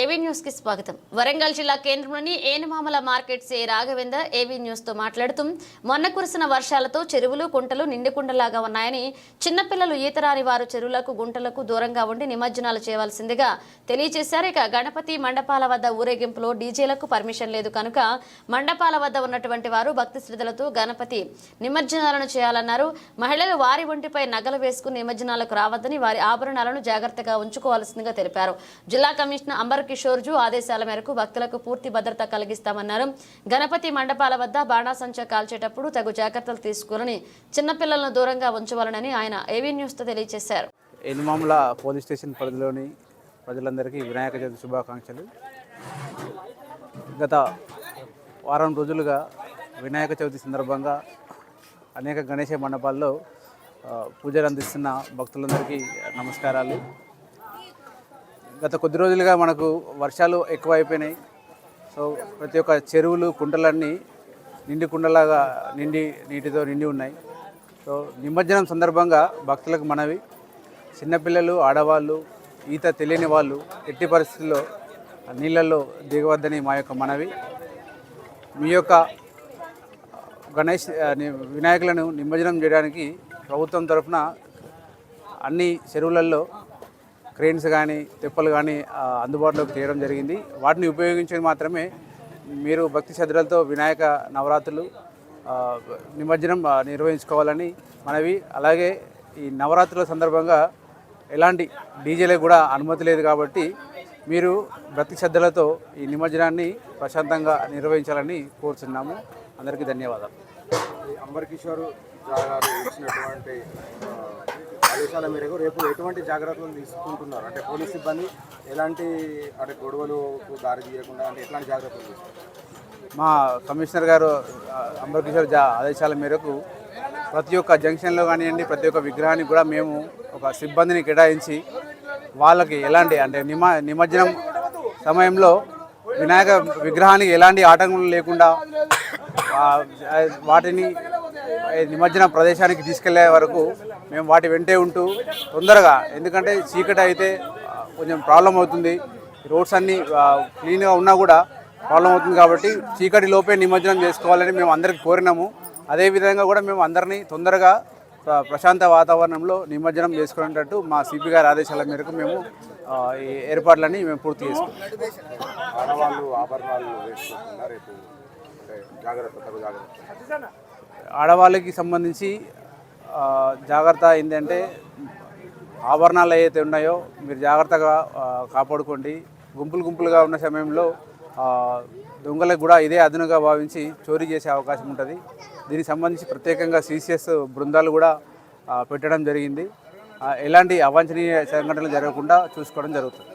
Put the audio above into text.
ఏవీ న్యూస్కి స్వాగతం. వరంగల్ జిల్లా కేంద్రంలోని ఏనుమామల మార్కెట్ సి రాఘవేందర్ ఏవీ న్యూస్తో మాట్లాడుతూ మొన్న కురిసిన వర్షాలతో చెరువులు కుంటలు నిండుకుండలాగా ఉన్నాయని చిన్నపిల్లలు ఈత రాని వారు చెరువులకు గుంటలకు దూరంగా ఉండి నిమజ్జనాలు చేయవలసిందిగా తెలియజేశారు. ఇక గణపతి మండపాల వద్ద ఊరేగింపులో డీజేలకు పర్మిషన్ లేదు కనుక మండపాల వద్ద ఉన్నటువంటి వారు భక్తి శ్రద్ధలతో గణపతి నిమజ్జనాలను చేయాలన్నారు. మహిళలు వారి ఒంటిపై నగలు వేసుకుని నిమజ్జనాలకు రావద్దని వారి ఆభరణాలను జాగ్రత్తగా ఉంచుకోవాల్సిందిగా తెలిపారు. జిల్లా కమిషనర్ అంబర్ కిషోర్జు ఆదేశాల మేరకు భక్తులకు పూర్తి భద్రత కలిగిస్తామన్నారు. గణపతి మండపాల వద్ద బాణాసంచా కాల్చేటప్పుడు తగు జాగ్రత్తలు తీసుకోవాలని చిన్నపిల్లలను దూరంగా ఉంచవాలని ఆయన ఏవీ న్యూస్తో తెలియజేశారు. ఎనిమాముల పోలీస్ స్టేషన్ పరిధిలోని ప్రజలందరికీ వినాయక చవితి శుభాకాంక్షలు. గత వారం రోజులుగా వినాయక చవితి సందర్భంగా అనేక గణేష మండపాల్లో పూజలు అందిస్తున్న భక్తులందరికీ నమస్కారాలు. గత కొద్ది రోజులుగా మనకు వర్షాలు ఎక్కువైపోయినాయి. సో ప్రతి ఒక్క చెరువులు కుంటలన్నీ నిండి కుండలాగా నిండి నీటితో నిండి ఉన్నాయి. సో నిమజ్జనం సందర్భంగా భక్తులకు మనవి. చిన్నపిల్లలు ఆడవాళ్ళు ఈత తెలియని వాళ్ళు ఎట్టి పరిస్థితుల్లో నీళ్ళల్లో దిగవద్దని మా యొక్క మనవి. మీ యొక్క గణేష్ వినాయకులను నిమజ్జనం చేయడానికి ప్రభుత్వం తరఫున అన్ని చెరువులలో క్రెయిన్స్ కానీ తెప్పలు కానీ అందుబాటులోకి చేయడం జరిగింది. వాటిని ఉపయోగించి మాత్రమే మీరు భక్తి శ్రద్ధలతో వినాయక నవరాత్రులు నిమజ్జనం నిర్వహించుకోవాలని మనవి. అలాగే ఈ నవరాత్రుల సందర్భంగా ఎలాంటి డీజేలకు కూడా అనుమతి లేదు కాబట్టి మీరు భక్తి శ్రద్ధలతో ఈ నిమజ్జనాన్ని ప్రశాంతంగా నిర్వహించాలని కోరుతున్నాము అందరికీ ధన్యవాదాలు. అంబర్ కిషోర్ గారు ఇచ్చినటువంటి ఆదేశాల మేరకు రేపు ఎటువంటి జాగ్రత్తలు తీసుకుంటున్నారు? అంటే పోలీస్ సిబ్బంది ఎలాంటి అంటే గొడవలు దారి తీయకుండా అంటే ఎట్లాంటి జాగ్రత్తలు తీసుకుంటారు మా కమిషనర్ గారు ఆ, అంబర్ కిషోర్ ఆదేశాల మేరకు ప్రతి ఒక్క జంక్షన్లో కానివ్వండి ప్రతి ఒక్క విగ్రహానికి కూడా మేము ఒక సిబ్బందిని కేటాయించి వాళ్ళకి ఎలాంటి అంటే నిమ నిమజ్జనం సమయంలో వినాయక విగ్రహానికి ఎలాంటి ఆటంకం లేకుండా వాటిని నిమజ్జన ప్రదేశానికి తీసుకెళ్ళే వరకు మేము వాటి వెంటే ఉంటూ తొందరగా ఎందుకంటే చీకటి అయితే కొంచెం ప్రాబ్లం అవుతుంది. రోడ్స్ అన్నీ క్లీన్గా ఉన్నా కూడా ప్రాబ్లం అవుతుంది కాబట్టి చీకటి లోపే నిమజ్జనం చేసుకోవాలని మేము అందరికి కోరినాము. అదేవిధంగా కూడా మేము అందరినీ తొందరగా ప్ర- ప్రశాంత వాతావరణంలో నిమజ్జనం చేసుకునేటట్టు మా సిపి గారి ఆదేశాల మేరకు మేము ఏర్పాట్లన్నీ మేము పూర్తి చేసుకున్నాం. ఆడవాళ్ళకి సంబంధించి జాగ్రత్త ఏంటంటే ఆభరణాలు ఏవైతే ఉన్నాయో మీరు జాగ్రత్తగా కాపాడుకోండి. గుంపులు గుంపులుగా ఉన్న సమయంలో దొంగలకు కూడా ఇదే అదునుగా భావించి చోరీ చేసే అవకాశం ఉంటుంది. దీనికి సంబంధించి ప్రత్యేకంగా సీసీఎస్ బృందాలు కూడా పెట్టడం జరిగింది. ఎలాంటి అవాంఛనీయ సంఘటనలు జరగకుండా చూసుకోవడం జరుగుతుంది.